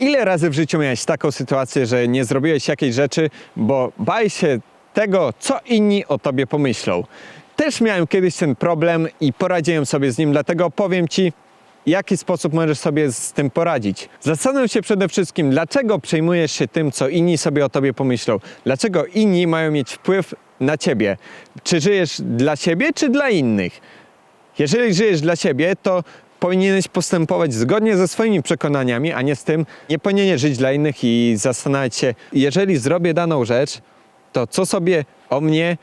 Ile razy w życiu miałeś taką sytuację, że nie zrobiłeś jakiejś rzeczy, bo bałeś się tego, co inni o tobie pomyślą? Też miałem kiedyś ten problem i poradziłem sobie z nim, dlatego powiem ci, jaki sposób możesz sobie z tym poradzić. Zastanów się przede wszystkim, dlaczego przejmujesz się tym, co inni sobie o tobie pomyślą. Dlaczego inni mają mieć wpływ na ciebie. Czy żyjesz dla siebie, czy dla innych? Jeżeli żyjesz dla siebie, to powinieneś postępować zgodnie ze swoimi przekonaniami, a nie z tym, nie powinieneś żyć dla innych i zastanawiać się, jeżeli zrobię daną rzecz, to co sobie o mnie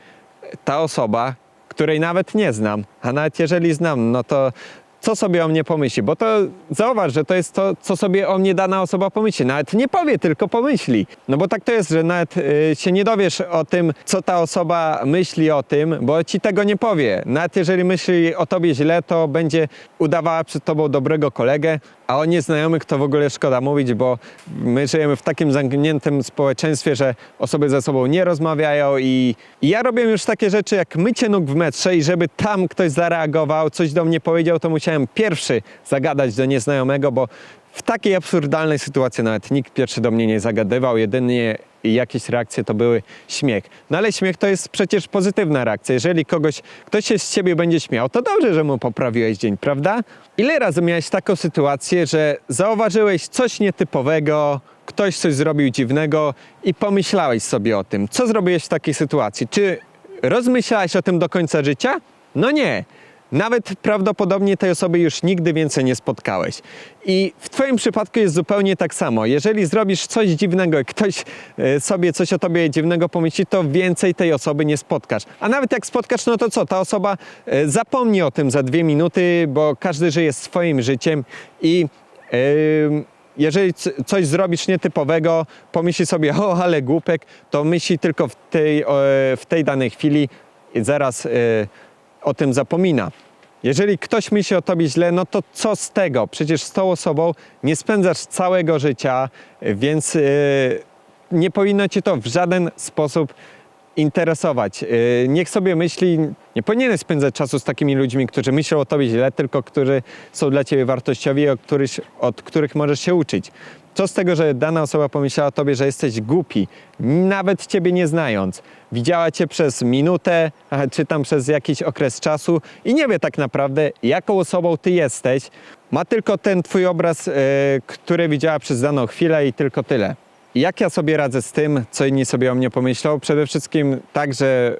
ta osoba, której nawet nie znam, a nawet jeżeli znam, no to co sobie o mnie pomyśli, bo to zauważ, że to jest to, co sobie o mnie dana osoba pomyśli. Nawet nie powie, tylko pomyśli. No bo tak to jest, że nawet y, się nie dowiesz o tym, co ta osoba myśli o tym, bo ci tego nie powie. Nawet jeżeli myśli o tobie źle, to będzie udawała przed tobą dobrego kolegę, a o nieznajomych to w ogóle szkoda mówić, bo my żyjemy w takim zamkniętym społeczeństwie, że osoby ze sobą nie rozmawiają i, i ja robię już takie rzeczy jak mycie nóg w metrze i żeby tam ktoś zareagował, coś do mnie powiedział, to musiałem pierwszy zagadać do nieznajomego, bo w takiej absurdalnej sytuacji nawet nikt pierwszy do mnie nie zagadywał, jedynie jakieś reakcje to były śmiech. No ale śmiech to jest przecież pozytywna reakcja. Jeżeli kogoś, ktoś się z ciebie będzie śmiał, to dobrze, że mu poprawiłeś dzień, prawda? Ile razy miałeś taką sytuację, że zauważyłeś coś nietypowego, ktoś coś zrobił dziwnego i pomyślałeś sobie o tym. Co zrobiłeś w takiej sytuacji? Czy rozmyślałeś o tym do końca życia? No nie. Nawet prawdopodobnie tej osoby już nigdy więcej nie spotkałeś. I w Twoim przypadku jest zupełnie tak samo. Jeżeli zrobisz coś dziwnego i ktoś e, sobie coś o Tobie dziwnego pomyśli, to więcej tej osoby nie spotkasz. A nawet jak spotkasz, no to co? Ta osoba e, zapomni o tym za dwie minuty, bo każdy żyje swoim życiem i. em, jeżeli coś zrobisz nietypowego, pomyśli sobie, o, ale głupek, to myśli tylko w tej, w tej danej chwili i zaraz e, o tym zapomina. Jeżeli ktoś myśli o tobie źle, no to co z tego? Przecież z tą osobą nie spędzasz całego życia, więc e, nie powinno cię to w żaden sposób interesować. E, Niech sobie myśli, nie powinieneś spędzać czasu z takimi ludźmi, którzy myślą o tobie źle, tylko którzy są dla ciebie wartościowi, od od których możesz się uczyć. Co z tego, że dana osoba pomyślała o tobie, że jesteś głupi, nawet ciebie nie znając. Widziała cię przez minutę, czy tam przez jakiś okres czasu i nie wie tak naprawdę, jaką osobą ty jesteś. Ma tylko ten twój obraz, e, który widziała przez daną chwilę i tylko tyle. Jak ja sobie radzę z tym, co inni sobie o mnie pomyślą? Przede wszystkim tak, że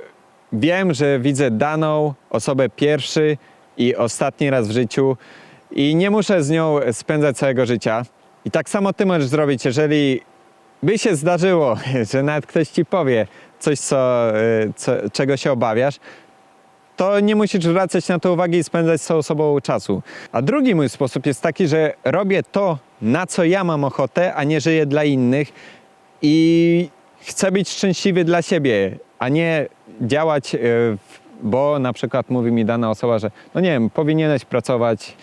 wiem, że widzę daną osobę pierwszy i ostatni raz w życiu i nie muszę z nią spędzać całego życia. I tak samo ty możesz zrobić, jeżeli by się zdarzyło, że nawet ktoś ci powie coś, co, y, co, czego się obawiasz, to nie musisz zwracać na to uwagi i spędzać z tą osobą czasu. A drugi mój sposób jest taki, że robię to, na co ja mam ochotę, a nie żyję dla innych i chcę być szczęśliwy dla siebie, a nie działać, y, bo na przykład mówi mi dana osoba, że no nie wiem, powinieneś pracować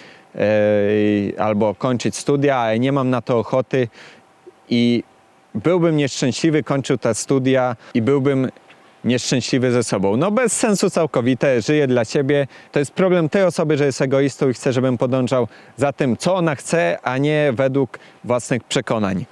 albo kończyć studia, ale nie mam na to ochoty i byłbym nieszczęśliwy, kończył te studia i byłbym nieszczęśliwy ze sobą. No bez sensu całkowite, żyję dla siebie. To jest problem tej osoby, że jest egoistą i chce, żebym podążał za tym, co ona chce, a nie według własnych przekonań.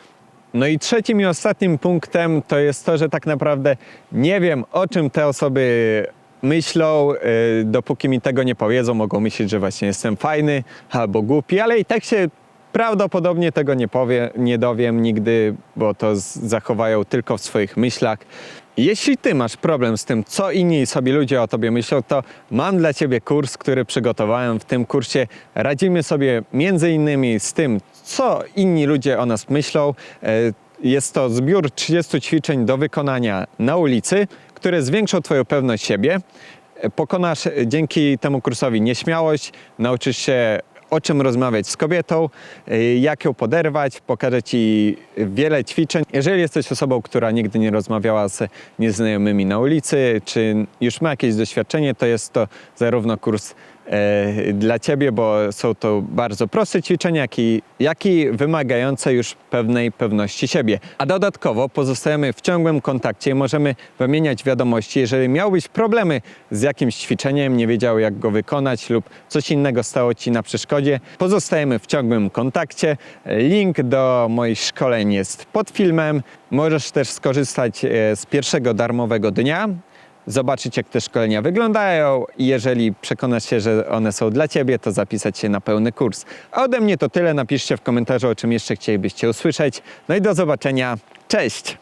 No i trzecim i ostatnim punktem to jest to, że tak naprawdę nie wiem, o czym te osoby myślą, yy, dopóki mi tego nie powiedzą, mogą myśleć, że właśnie jestem fajny albo głupi, ale i tak się prawdopodobnie tego nie, powie, nie dowiem nigdy, bo to zachowają tylko w swoich myślach. Jeśli ty masz problem z tym, co inni sobie ludzie o tobie myślą, to mam dla ciebie kurs, który przygotowałem. W tym kursie radzimy sobie między innymi z tym, co inni ludzie o nas myślą. E, Jest to zbiór 30 ćwiczeń do wykonania na ulicy, które zwiększą twoją pewność siebie. Pokonasz dzięki temu kursowi nieśmiałość, nauczysz się o czym rozmawiać z kobietą, y, jak ją poderwać, pokażę Ci wiele ćwiczeń. Jeżeli jesteś osobą, która nigdy nie rozmawiała z nieznajomymi na ulicy, czy już ma jakieś doświadczenie, to jest to zarówno kurs dla Ciebie, bo są to bardzo proste ćwiczenia, jak i, jak i wymagające już pewnej pewności siebie. A dodatkowo pozostajemy w ciągłym kontakcie i możemy wymieniać wiadomości. Jeżeli miałbyś problemy z jakimś ćwiczeniem, nie wiedział jak go wykonać lub coś innego stało Ci na przeszkodzie, pozostajemy w ciągłym kontakcie. Link do moich szkoleń jest pod filmem. Możesz też skorzystać e, z pierwszego darmowego dnia zobaczyć, jak te szkolenia wyglądają i jeżeli przekonasz się, że one są dla Ciebie, to zapisać się na pełny kurs. A ode mnie to tyle. Napiszcie w komentarzu, o czym jeszcze chcielibyście usłyszeć. No i do zobaczenia. Cześć!